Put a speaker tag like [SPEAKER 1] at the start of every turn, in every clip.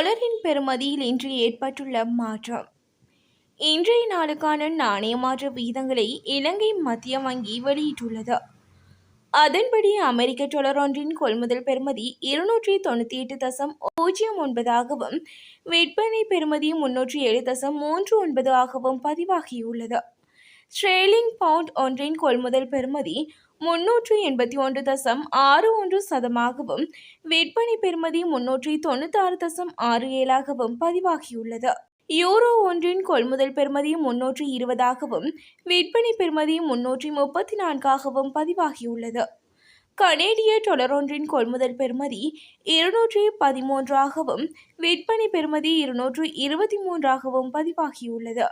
[SPEAKER 1] டாலரின் பெறுமதியில் இன்று ஏற்பட்டுள்ள மாற்றம். இன்றைய நாளுக்கான நாணய மாற்ற வீதங்களை இலங்கை மத்திய வங்கி வெளியிட்டுள்ளது. அதன்படி அமெரிக்க டாலர் ஒன்றின் கொள்முதல் பெறுமதி இருநூற்றி தொண்ணூற்றி எட்டு தசம் பூஜ்ஜியம் ஒன்பதாகவும் விற்பனை பெறுமதி முன்னூற்றி ஏழு தசம் மூன்று ஒன்பது ஆகவும் பதிவாகியுள்ளது. ஸ்ட்ரேலிங் பவுண்ட் ஒன்றின் கொள்முதல் பெறுமதி முன்னூற்றி எண்பத்தி ஒன்று தசம் ஆறு ஒன்று சதமாகவும் விற்பனை பெறுமதி முன்னூற்றி தொண்ணூத்தாறு தசம் ஆறு ஏழாகவும் பதிவாகியுள்ளது. யூரோ ஒன்றின் கொள்முதல் பெறுமதி முன்னூற்றி இருபதாகவும் விற்பனை பெறுமதி முன்னூற்றி முப்பத்தி நான்காகவும் பதிவாகியுள்ளது. கனேடிய டொலர் ஒன்றின் கொள்முதல் பெறுமதி இருநூற்றி பதிமூன்றாகவும் விற்பனை பெறுமதி இருநூற்று இருபத்தி மூன்றாகவும் பதிவாகியுள்ளது.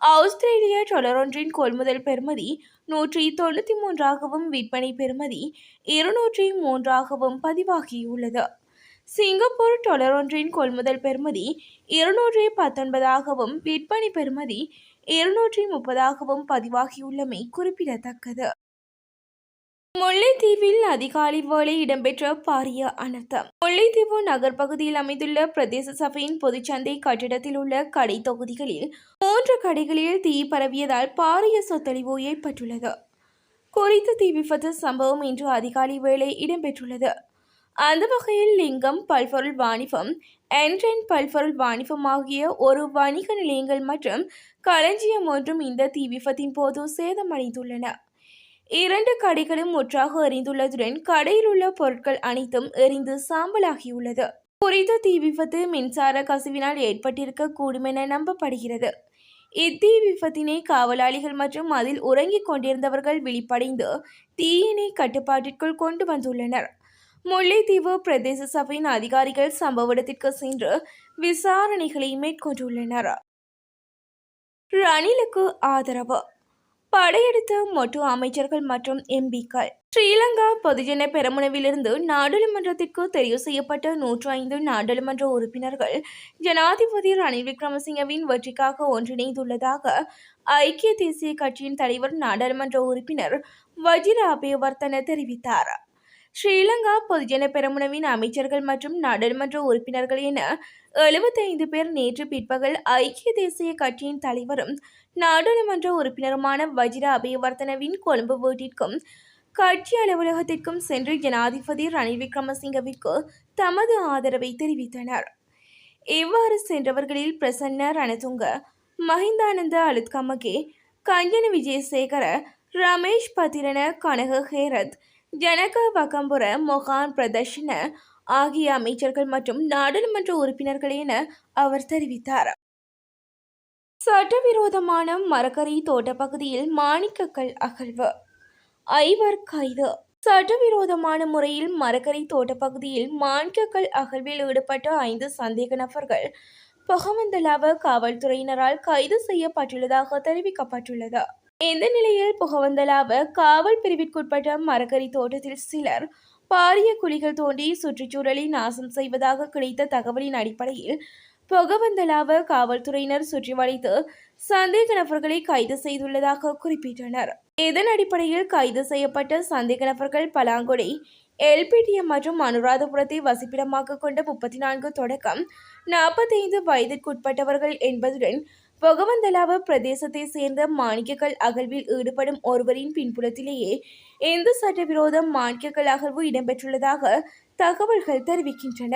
[SPEAKER 1] ஆஸ்திரேலிய டொலர் ஒன்றின் கொள்முதல் பெறுமதி நூற்றி தொண்ணூற்றி மூன்றாகவும் விற்பனை பெறுமதி இருநூற்றி மூன்றாகவும் பதிவாகியுள்ளது. சிங்கப்பூர் டொலர் ஒன்றின் கொள்முதல் பெறுமதி இருநூற்றி பத்தொன்பதாகவும் விற்பனை பெறுமதி இருநூற்றி முப்பதாகவும் பதிவாகியுள்ளமை குறிப்பிடத்தக்கது. முல்லைத்தீவில் அதிகாலை வேளை இடம்பெற்ற பாரிய அனர்த்தம். முல்லைத்தீவு நகர் பகுதியில் அமைந்துள்ள பிரதேச சபையின் பொதுச்சந்தை கட்டிடத்தில் உள்ள கடை தொகுதிகளில் மூன்று கடைகளில் தீ பரவியதால் பாரிய சொத்தழிவு ஏற்பட்டுள்ளது. குறித்த தீ விபத்து சம்பவம் இன்று அதிகாலை வேளை இடம்பெற்றுள்ளது. அந்த வகையில் லிங்கம் பல்பொருள் வாணிபம் என்ட்ரென் பல்பொருள் வாணிபம் ஆகிய ஒரு வணிக நிலையங்கள் மற்றும் களஞ்சியம் ஒன்றும் இந்த தீ விபத்தின் போது சேதமடைந்துள்ளன. இரண்டு கடைகளும் முற்றாக எரிந்துள்ளதுடன் கடையில் உள்ள பொருட்கள் அனைத்தும் எரிந்து சாம்பலாகியுள்ளது. குறித்த தீ விபத்து மின்சார கசிவினால் ஏற்பட்டிருக்க கூடும் என நம்பப்படுகிறது. இத்தீ விபத்தினை காவலாளிகள் மற்றும் அதில் உறங்கிக் கொண்டிருந்தவர்கள் விழிப்படைந்து தீயினை கட்டுப்பாட்டிற்குள் கொண்டு வந்துள்ளனர். முல்லைத்தீவு பிரதேச சபையின் அதிகாரிகள் சம்பவ இடத்திற்கு சென்று விசாரணைகளை மேற்கொண்டுள்ளனர். ரணிலுக்கு ஆதரவு படையெடுத்த மொட்டு அமைச்சர்கள் மற்றும் எம்பிக்கள். ஸ்ரீலங்கா பொதுஜன பெரமுனவிலிருந்து நாடாளுமன்றத்திற்கு தெரிவு செய்யப்பட்ட நூற்று ஐந்து நாடாளுமன்ற உறுப்பினர்கள் ஜனாதிபதி ரணில் விக்ரமசிங்கவின் வெற்றிக்காக ஒன்றிணைந்துள்ளதாக ஐக்கிய தேசிய கட்சியின் தலைவர் நாடாளுமன்ற உறுப்பினர் வஜிர அபயவர்த்தன தெரிவித்தார். ஸ்ரீலங்கா பொதுஜன பெரமுனவின் அமைச்சர்கள் மற்றும் நாடாளுமன்ற உறுப்பினர்கள் என எழுபத்தைந்து பேர் நேற்று பிற்பகல் ஐக்கிய தேசிய கட்சியின் தலைவரும் நாடாளுமன்ற உறுப்பினருமான வஜிர அபயவர்த்தனவின் கொழும்பு வீட்டிற்கும் கட்சி அலுவலகத்திற்கும் சென்று ஜனாதிபதி ரணில் விக்ரமசிங்கவிற்கு தமது ஆதரவை தெரிவித்தனர். இவ்வாறு சென்றவர்களில் பிரசன்ன ரணதுங்க மஹிந்தானந்த அலுத்கமகே கஞ்சன விஜயசேகர ரமேஷ் பத்திரன கனக ஹேரத் ஜனக பகம்புர மொகான் பிரதர்ஷன ஆகிய அமைச்சர்கள் மற்றும் நாடாளுமன்ற உறுப்பினர்கள் என அவர் தெரிவித்தார். சட்டவிரோதமான மரக்கரை தோட்ட பகுதியில் மாணிக்கக்கல் அகழ்வு. ஐவர் கைது. சட்டவிரோதமான முறையில் மரக்கரை தோட்ட பகுதியில் மாணிக்கக்கல் அகழ்வில் ஈடுபட்ட ஐந்து சந்தேக நபர்கள் பகவந்தலாவ காவல்துறையினரால் கைது செய்யப்பட்டுள்ளதாக தெரிவிக்கப்பட்டுள்ளது. இந்த நிலையில் புகவந்தலாவ காவல் பிரிவிற்குட்பட்ட மரக்கறி தோட்டத்தில் சிலர் பாரிய குழிகள் தோண்டி சுற்றுச்சூழலை நாசம் செய்வதாக கிடைத்த தகவலின் அடிப்படையில் புகவந்தலாவ காவல்துறையினர் சுற்றி வளைத்து சந்தேக நபர்களை கைது செய்துள்ளதாக குறிப்பிட்டனர். இதன் அடிப்படையில் கைது செய்யப்பட்ட சந்தேக நபர்கள் பலாங்குடி எல்பிடிஎம் மற்றும் அனுராதபுரத்தை வசிப்பிடமாக கொண்ட முப்பத்தி நான்கு தொடக்கம் நாற்பத்தைந்து வயதிற்குட்பட்டவர்கள் என்பதுடன் பொகவந்தலாவ பிரதேசத்தை சேர்ந்த மாணிக்கக்கல் அகழ்வில் ஈடுபடும் ஒருவரின் பின்புலத்திலேயே இந்து சட்டவிரோத மாணிக்கக்கல் அகழ்வு இடம்பெற்றுள்ளதாக தகவல்கள் தெரிவிக்கின்றன.